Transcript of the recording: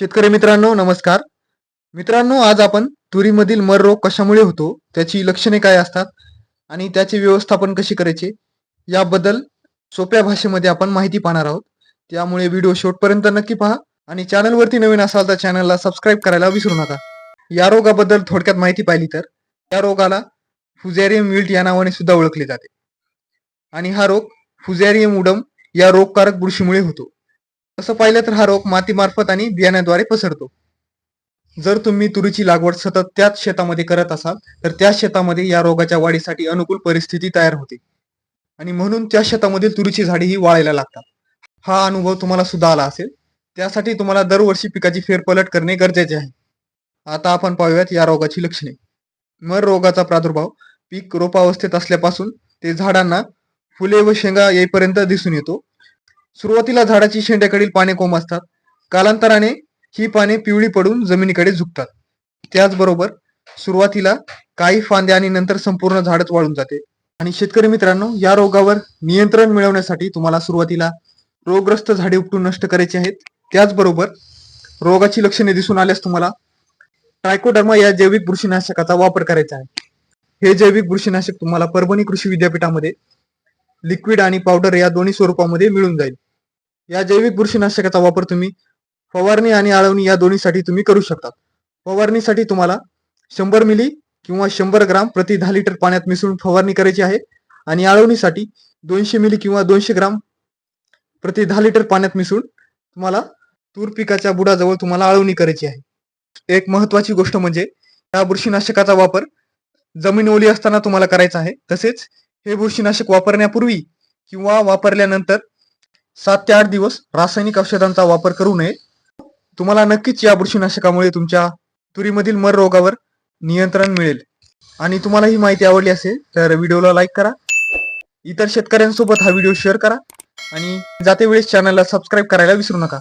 शेतकरी मित्रांनो नमस्कार. मित्रांनो आज आपण तुरीमधील मर रोग कशामुळे होतो त्याची लक्षणे काय असतात आणि त्याचे व्यवस्थापन कसे करायचे याबद्दल सोप्या भाषेमध्ये आपण माहिती पाहणार आहोत. त्यामुळे व्हिडिओ शेवटपर्यंत नक्की पहा आणि चॅनलवरती नवीन असाल तर चॅनलला सबस्क्राईब करायला विसरू नका. या रोगाबद्दल थोडक्यात माहिती पाहिली तर या रोगाला फुझॅरियम विल्ट या नावाने सुद्धा ओळखले जाते. आणि हा रोग फुझॅरियम उडम या रोगकारक बुरशीमुळे होतो. तसं पाहिलं तर हा रोग मातीमार्फत आणि बियाण्याद्वारे पसरतो. जर तुम्ही तुरीची लागवड सतत त्याच शेतामध्ये करत असाल तर त्या शेतामध्ये या रोगाच्या वाढीसाठी अनुकूल परिस्थिती तयार होते. आणि म्हणून त्या शेतामधील तुरीची झाडे ही वाळायला लागतात. हा अनुभव तुम्हाला सुद्धा आला असेल. त्यासाठी तुम्हाला दरवर्षी पिकाची फेरपलट करणे गरजेचे आहे. आता आपण पाहूयात या रोगाची लक्षणे. मर रोगाचा प्रादुर्भाव पीक रोपावस्थेत असल्यापासून ते झाडांना फुले व शेंगा येईपर्यंत दिसून येतो. सुरुवातीला झाडाची शेंड्याकडील पाने कोम असतात. कालांतराने ही पाने पिवळी पडून जमिनीकडे झुकतात. त्याचबरोबर सुरुवातीला काही फांद्या आणि नंतर संपूर्ण झाडच वाळून जाते. आणि शेतकरी मित्रांनो या रोगावर नियंत्रण मिळवण्यासाठी तुम्हाला सुरुवातीला रोगग्रस्त झाडे उपटून नष्ट करायची आहेत. त्याचबरोबर रोगाची लक्षणे दिसून आल्यास तुम्हाला ट्रायकोडर्मा या जैविक बुरशीनाशकाचा वापर करायचा आहे. हे जैविक बुरशीनाशक तुम्हाला परभणी कृषी विद्यापीठामध्ये लिक्विड आणि पावडर या दोन्ही स्वरूपामध्ये मिळून जाईल. या जैविक बुरशीनाशकाचा वापर तुम्ही फवारणी आणि आळवणी या दोन्हीसाठी तुम्ही करू शकता फवारणीसाठी तुम्हाला शंभर मिली किंवा शंभर ग्राम प्रति दहा लिटर पाण्यात मिसळून फवारणी करायची आहे आणि आळवणीसाठी दोनशे मिली किंवा दोनशे ग्राम प्रति दहा लिटर पाण्यात मिसळून तुम्हाला तूर पिकाच्या बुडाजवळ तुम्हाला आळवणी करायची आहे. एक महत्वाची गोष्ट म्हणजे या बुरशीनाशकाचा वापर जमीन ओली असताना तुम्हाला करायचा आहे. तसेच हे बुरशीनाशक वापरण्यापूर्वी किंवा वापरल्यानंतर सात ते आठ दिवस रासायनिक औषधांचा वापर करू नये. तुम्हाला नक्कीच या बुरशीनाशकामुळे तुमच्या तुरीमधील मर रोगावर नियंत्रण मिळेल. आणि तुम्हाला ही माहिती आवडली असेल तर व्हिडिओला लाईक करा. इतर शेतकऱ्यांसोबत हा व्हिडिओ शेअर करा. आणि जाते वेळेस चॅनलला सबस्क्राईब करायला विसरू नका.